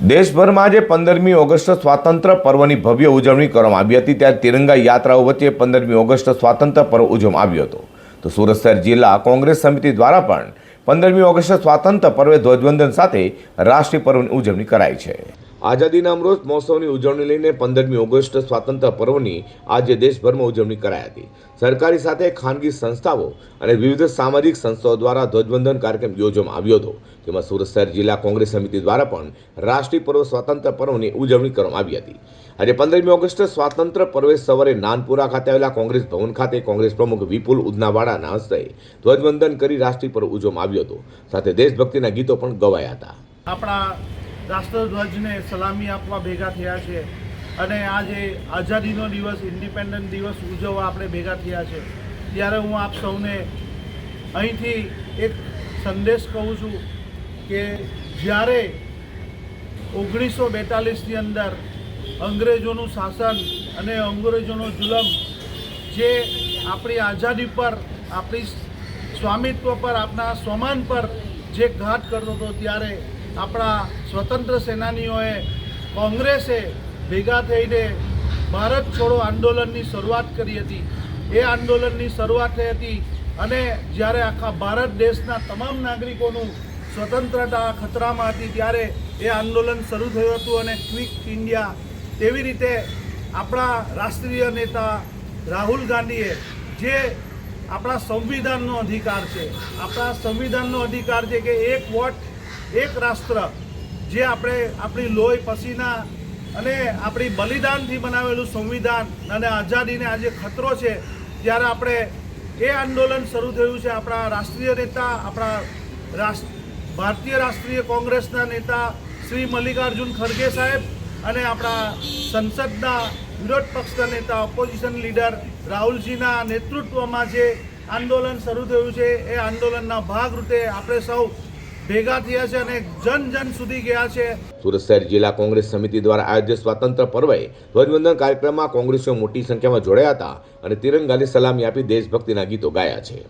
દેશભરમાં આજે પંદરમી ઓગસ્ટ સ્વાતંત્ર્ય પર્વની ભવ્ય ઉજવણી કરવામાં આવી હતી. ત્યારે તિરંગા યાત્રાઓ વચ્ચે પંદરમી ઓગસ્ટ સ્વાતંત્ર્ય પર્વ ઉજવવામાં આવ્યો હતો. તો સુરત શહેર જિલ્લા કોંગ્રેસ સમિતિ દ્વારા પણ પંદરમી ઓગસ્ટ સ્વાતંત્ર્ય પર્વે ધ્વજવંદન સાથે રાષ્ટ્રીય પર્વની ઉજવણી કરાઈ છે. આઝાદીના અમૃત મહોત્સવની ઉજવણી લઈને પંદરમી ઓગસ્ટ સ્વાતંત્ર્ય પર્વની આજે દેશભરમાં ઉજવણી કરાઈ હતી. સરકારી સાથે ખાનગી સંસ્થાઓ અને વિવિધ સામાજિક સંસ્થાઓ દ્વારા ધ્વજવંદન કાર્યક્રમ યોજવામાં આવ્યો હતો. તેમાં સુરત શહેર જિલ્લા કોંગ્રેસ સમિતિ દ્વારા પણ રાષ્ટ્રીય પર્વ સ્વાતંત્ર્ય પર્વની ઉજવણી કરવામાં આવી હતી. આજે પંદરમી ઓગસ્ટ સ્વાતંત્ર્ય પર્વે સવારે નાનપુરા ખાતે આવેલા કોંગ્રેસ ભવન ખાતે કોંગ્રેસ પ્રમુખ વિપુલ ઉદનાવાડાના હસ્તે ધ્વજવંદન કરી રાષ્ટ્રીય પર્વ ઉજવવામાં આવ્યો હતો. સાથે દેશભક્તિના ગીતો પણ ગવાયા હતા. આપણા રાષ્ટ્રધ્વજને સલામી આપવા ભેગા થયા છે અને આજે આઝાદીનો દિવસ, ઇન્ડિપેન્ડન્ટ દિવસ ઉજવવા આપણે ભેગા થયા છે. ત્યારે હું આપ સૌને અહીંથી એક સંદેશ કહું છું કે જ્યારે ઓગણીસો બેતાલીસની અંદર અંગ્રેજોનું શાસન અને અંગ્રેજોનો જુલમ જે આપણી આઝાદી પર, આપણી સ્વામિત્વ પર આપણા સ્વમાન પર જે ઘાત કરતો હતો, ત્યારે આપણા સ્વતંત્ર સેનાનીઓએ કોંગ્રેસે ભેગા થઈને ભારત છોડો આંદોલનની શરૂઆત કરી હતી. એ આંદોલનની શરૂઆત થઈ હતી અને જ્યારે આખા ભારત દેશના તમામ નાગરિકોનું સ્વતંત્રતા ખતરામાં હતી ત્યારે એ આંદોલન શરૂ થયું હતું અને ક્વિક ઇન્ડિયા તેવી રીતે આપણા રાષ્ટ્રીય નેતા રાહુલ ગાંધીએ જે આપણા સંવિધાનનો અધિકાર છે, આપણા સંવિધાનનો અધિકાર છે કે એક વોટ એક રાષ્ટ્ર જે આપણે આપણી લોહી પસીના અને આપણી બલિદાનથી બનાવેલું સંવિધાન અને આઝાદીને આજે ખતરો છે, ત્યારે આપણે એ આંદોલન શરૂ થયું છે આપણા રાષ્ટ્રીય નેતા, આપણા રાષ્ટ્ર, ભારતીય રાષ્ટ્રીય કોંગ્રેસના નેતા શ્રી મલ્લિકાર્જુન ખરગે સાહેબ અને આપણા સંસદના વિરોધ પક્ષના નેતા ઓપોઝિશન લીડર રાહુલજીના નેતૃત્વમાં જે આંદોલન શરૂ થયું છે, એ આંદોલનના ભાગરૂપે આપણે સૌ ભેગા થયા છે અને જન જન સુધી ગયા છે. સુરત શહેર જિલ્લા કોંગ્રેસ સમિતિ દ્વારા આયોજિત સ્વાતંત્ર્ય પર્વે ધ્વજવંદન કાર્યક્રમમાં કોંગ્રેસીઓ મોટી સંખ્યામાં જોડાયા હતા અને તિરંગાની સલામી આપી દેશભક્તિના ગીતો ગાયા છે.